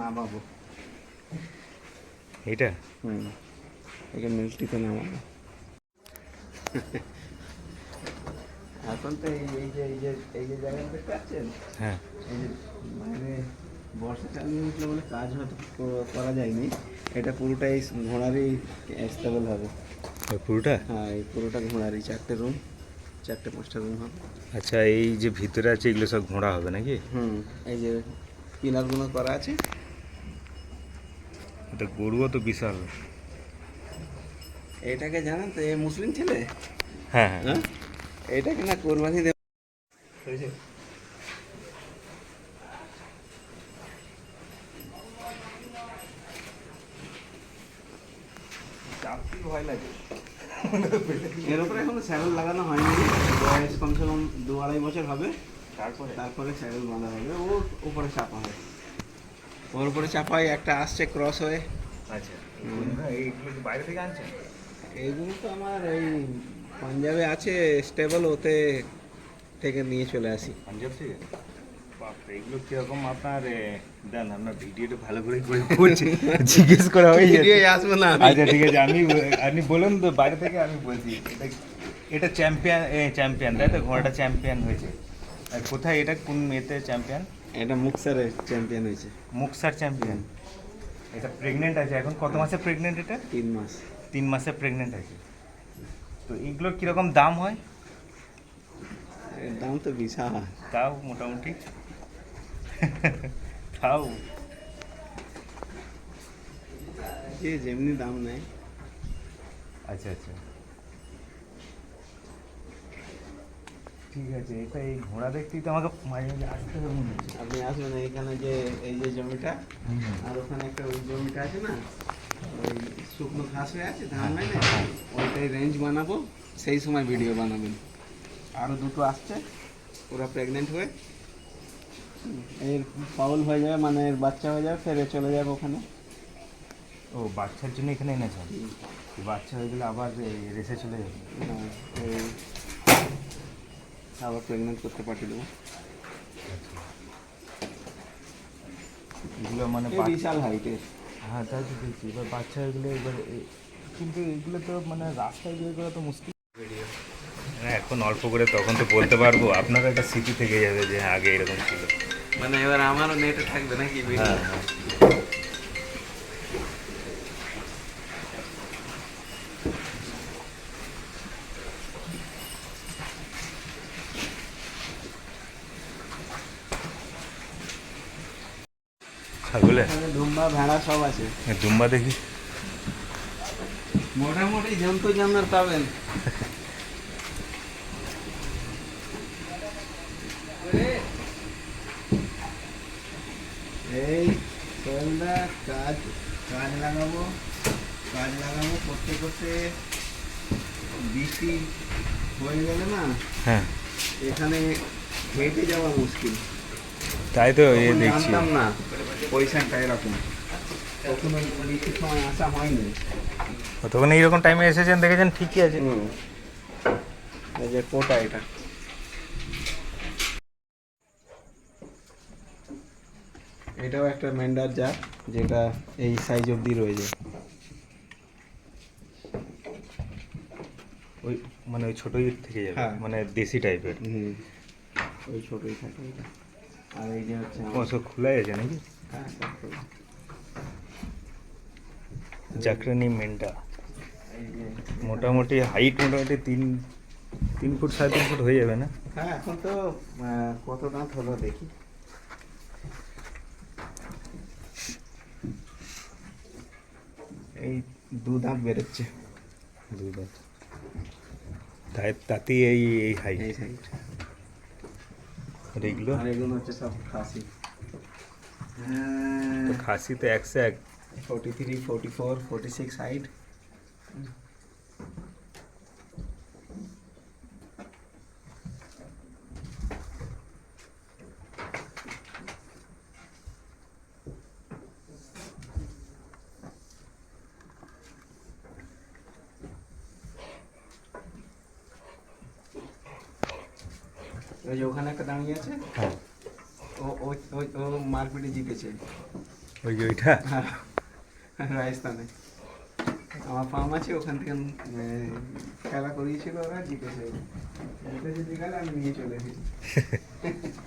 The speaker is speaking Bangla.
নামাবো। এটা হুম। একে মিল্কটিতে নামাবো এখন তো এই এই যে এই যে এই যে জায়গাটা দেখতে পাচ্ছেন? হ্যাঁ। এই যে বাইরে বর্ষাকাল নিয়ে বলে কাজ হয়তো করা যায়নি। এটা পুরোটাই ঘোড়ারই স্টেবল হবে। পুরোটা? হ্যাঁ এই পুরোটা ঘোড়ারই। চারটে রুম চারটে পাঁচটা রুম হবে। আচ্ছা এই যে ভিতরে আছে এগুলো সব ঘোড়া হবে নাকি? হুম এই যে পিলারগুলো করা আছে? এটা গরুও তো বিশাল। এটাকে জানেন তো এ মুসলিম ছেলে? হ্যাঁ হ্যাঁ। হ্যাঁ? এটাকে না কোরবানি দেব। ভয় লাগে। এর উপরে এখনও স্যাডেল লাগানো হয়নি। বয়স কমসে কম দু আড়াই বছর হবে। তারপরে? তারপরে স্যাডেল বাঁধা হবে। ওর উপরে চাপা হয়। ওর উপরে একটা আসছে ক্রস হয়ে। আচ্ছা। এইগুলো বাইরে থেকে আনছেন? এইগুলো তো আমার এই পাঞ্জাবে আছে স্টেবল ওতে থেকে নিয়ে চলে আসি। পাঞ্জাব থেকে? বাপরে এগুলো কীরকম আপনার দেন আপনার ভিডিওটা ভালো করে করে বলছি। জিজ্ঞেস করা হয়ে ভিডিও আসবে না। আচ্ছা ঠিক আছে আমি আপনি বলুন তো বাইরে থেকে আমি বলছি এটা এটা চ্যাম্পিয়ন চ্যাম্পিয়ন তাই তো? ঘোড়াটা চ্যাম্পিয়ন হয়েছে। কোথায় এটা? কোন মেতে চ্যাম্পিয়ন এটা মুক্সারের চ্যাম্পিয়ন হয়েছে। মুকসার চ্যাম্পিয়ন এটা প্রেগনেন্ট আছে। এখন কত মাসে প্রেগনেন্ট এটা? তিন মাস। তিন মাসে প্রেগনেন্ট আছে। তো এগুলোর কীরকম দাম হয়? এর দাম তো বিশাল। তাও মোটামুটি। তাও। যে যেমনি দাম নেয়। আচ্ছা আচ্ছা। ঠিক আছে এটা এই ঘোড়া দেখতেই তো আমাকে মাঝে মাঝে আসতে হবে মনে হচ্ছে। আপনি আসবেন এইখানে যে এই যে জমিটা আর ওখানে একটা ওই জমিটা আছে না ওই শুকনো ঘাস হয়ে আছে ধান হয় না? ওইটাই রেঞ্জ বানাবো সেই সময় ভিডিও বানাবেন। আরও দুটো আসছে ওরা প্রেগনেন্ট হয়ে এর পাউল হয়ে যাবে মানে এর বাচ্চা হয়ে যাবে ফেরে চলে যাবে ওখানে। ও বাচ্চার জন্য এখানে এনেছেন? বাচ্চা হয়ে গেলে আবার রেসে চলে যাবে। হ্যাঁ, আবার প্রেগনেন্ট করতে পাঠিয়ে দেবো। এগুলো মানে বিশাল হাইটের হ্যাঁ তাই তো দেখছি এবার বাচ্চা হয়ে গেলে এবার কিন্তু এগুলো তো মানে রাস্তায় বের করা তো মুশকিল। এখন অল্প করে তখন তো বলতে পারব। আপনারও একটা স্মৃতি থেকে যাবে যে আগে এরকম ছিল। মানে এবার আমারও নেটে থাকবে নাকি? হ্যাঁ হ্যাঁ। ছাগলে? দুম্বা ভেড়া সব আছে। দুম্বা দেখি। মোটামুটি জন্তু জানোয়ার পাবেন। এই সোহেলদা কাজ কাজ লাগাবো কাজ লাগাবো করতে করতে বৃষ্টি হয়ে গেলে না হ্যাঁ। এখানে হেঁটে যাওয়া মুশকিল। তাই তো এ দেখছি। না। পয়সাটা এরকম। কখনো বৃষ্টির সময় আসা হয়নি। তখন এইরকম টাইমে এসেছেন দেখেছেন ঠিকই আছে। এই যে কোটা এটা। এটাও একটা মেন্ডার জাত যেটা এই সাইজ অবধি রয়ে যায় ওই মানে ওই ছোটই থেকে যাবে হ্যাঁ। মানে দেশি টাইপের ওই ছোটই থাকে আর এই যে হচ্ছে খোলাই আছে নাকি। জাকরানি এই মোটামুটি হাইট মোটামুটি তিন তিন ফুট সাড়ে তিন ফুট হয়ে যাবে না? হ্যাঁ এখন তো কত দাঁত হলো দেখি। এই দু দাঁত বেরোচ্ছে। দু দাঁত। তাই তাতেই এই এই হাইট আর এইগুলো আর এগুলো হচ্ছে সব খাসি। তো খাসি তো একশো এক forty three forty four forty six height ওখানে একটা দাঁড়িয়ে আছে? হ্যাঁ। ও ও মারপিটে জিতেছে। ওই যে ওইটা? হ্যাঁ, রাজস্থানে। আমার ফার্ম আছে ওখান থেকে খেলা করিয়েছিল ওরা জিতেছে। জিতেছে জিকালে আমি নিয়ে চলে এসেছি।